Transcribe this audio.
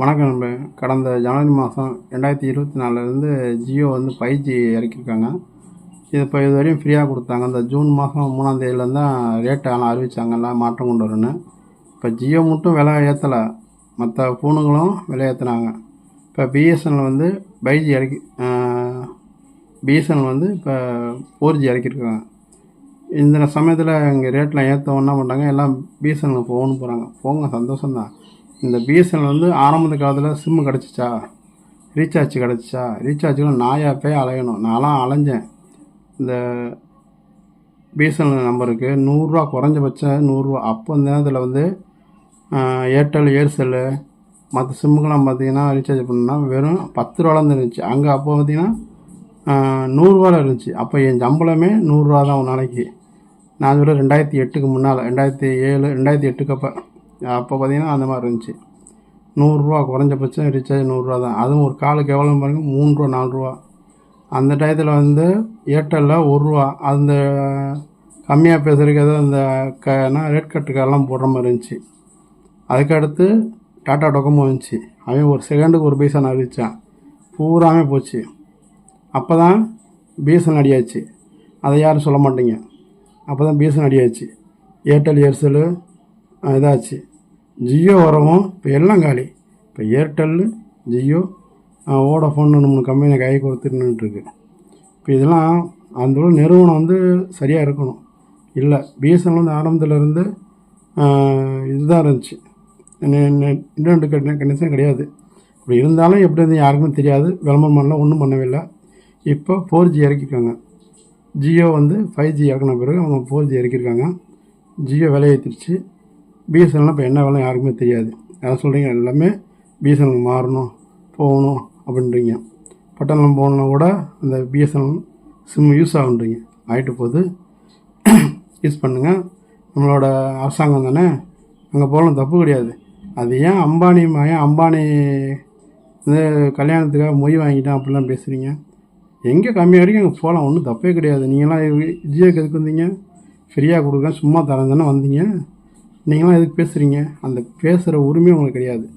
வணக்கம் நண்பே. கடந்த ஜனவரி மாதம் ரெண்டாயிரத்தி இருபத்தி நாலுலேருந்து ஜியோ வந்து ஃபைவ் ஜி இறக்கியிருக்காங்க. இது இப்போ இது வரையும் ஃப்ரீயாக கொடுத்தாங்க. இந்த ஜூன் மாதம் மூணாம் தேதியிலேருந்து தான் அறிவித்தாங்க எல்லாம் மாற்றம் கொண்டு வரணும்னு இப்போ ஜியோ மட்டும் விலை ஏற்றலை. மற்ற ஃபோனுங்களும் விலை ஏற்றுனாங்க. இப்போ பிஎஸ்என்எல் வந்து ஃபைவ் ஜி இறக்கி பிஎஸ்என்எல் வந்து இப்போ ஃபோர் ஜி இறக்கியிருக்காங்க. இந்த சமயத்தில் இங்கே ரேட்டில் ஏற்ற என்ன பண்ணுறாங்க எல்லாம் பிஎஸ்என்எல் ஃபோன் போகிறாங்க. போங்க சந்தோஷம்தான். இந்த பிஎஸ்என்எல் வந்து ஆரம்பத்து காலத்தில் சிம்மு கிடச்சிச்சா? ரீசார்ஜ் கிடச்சிச்சா? ரீசார்ஜுக்கு நாயா போய் அலையணும். நான்லாம் அலைஞ்சேன். இந்த பிஎஸ்என்எல் நம்பருக்கு நூறுரூவா குறைஞ்சபட்சம் நூறுரூவா. அப்போ அந்த நேரத்தில் வந்து ஏர்டெல் ஏர்செல்லு மற்ற சிம்முக்கெல்லாம் பார்த்தீங்கன்னா ரீசார்ஜ் பண்ணணும்னா வெறும் பத்து ரூபாலாம் இருந்துச்சு. அங்கே அப்போ பார்த்தீங்கன்னா நூறுரூவாவில் இருந்துச்சு. அப்போ என் சம்பளமே நூறுரூவா தான் ஒரு நாளைக்கு. நான் சொல்ல ரெண்டாயிரத்தி எட்டுக்கு முன்னால். ரெண்டாயிரத்தி ஏழு ரெண்டாயிரத்தி எட்டுக்கு அப்போ. அப்போ பார்த்தீங்கன்னா அந்த மாதிரி இருந்துச்சு. நூறுரூவா குறைஞ்சபட்சம் ரீசார்ஜ் நூறுரூவா தான். அதுவும் ஒரு காலுக்கு எவ்வளோ பாருங்க? மூணுரூவா நாலுரூவா. அந்த டயத்தில் வந்து ஏர்டெல்லில் ஒரு ரூபா அந்த கம்மியாக பேசுகிறதுக்கு ஏதோ இந்த க என்ன ரேட் கட்டுக்கெல்லாம் போடுற மாதிரி இருந்துச்சு. அதுக்கடுத்து டாட்டா டொக்கமோ இருந்துச்சு. அவன் ஒரு செகண்டுக்கு ஒரு பைசா நான் அறிவித்தான் பூராமே போச்சு. அப்போ தான் பிஎஸ்என் அடியாச்சு அதை யாரும் சொல்ல மாட்டீங்க. அப்போ தான் பிஎஸ்என் அடியாச்சு ஏர்டெல் ஏர்செல்லு இதாச்சு ஜியோ வரவும் இப்போ எல்லாம் காலி. இப்போ ஏர்டெல்லு ஜியோ ஓடஃபோன் மூணு கம்பெனி கை கொடுத்துருந்துருக்கு இப்போ இதெல்லாம் அந்த நிறுவனம் வந்து சரியாக இருக்கணும். இல்லை பிஎஸ்என்எல் வந்து ஆரம்பத்தில் இருந்து இதுதான் இருந்துச்சு. இன்டர்நெட் கனெக்ஷன் கிடையாது. அப்படி இருந்தாலும் எப்படி இருந்து யாருக்குமே தெரியாது. விளம்பரம் பண்ணல ஒன்றும் பண்ணவே இல்லை. இப்போ ஃபோர் ஜி இறக்கிருக்காங்க. ஜியோ வந்து ஃபைவ் ஜி இறக்கின பிறகு அவங்க ஃபோர் ஜி இறக்கியிருக்காங்க ஜியோ விலையேற்றிருச்சு பிஎஸ்என்எல் இப்போ என்ன வேலை யாருக்குமே தெரியாது. யாரும் சொல்கிறீங்க எல்லாமே பிஎஸ்என்எல் மாறணும் போகணும் அப்படின்றீங்க. பட்டணம் போகணுன்னா கூட அந்த பிஎஸ்என்எல் சிம் யூஸ் ஆகுன்றீங்க. ஆகிட்டு போகுது. யூஸ் பண்ணுங்கள் நம்மளோட அரசாங்கம் தானே அங்கே போகலாம் தப்பு கிடையாது. அது ஏன் அம்பானி ஏன் அம்பானி வந்து கல்யாணத்துக்காக மொய் வாங்கிட்டான் அப்படிலாம் பேசுகிறீங்க எங்கே கம்மி வரைக்கும் அங்கே போகலாம் ஒன்றும் தப்பே கிடையாது. நீங்களாம் ஜியோக்கு எதுக்கு வந்தீங்க ஃப்ரீயாக கொடுக்குறேன் சும்மா தரேன் தானே வந்தீங்க. நீங்களாம் எதுக்கு பேசுகிறீங்க அந்த பேசுகிற உரிமை உங்களுக்கு கிடையாது.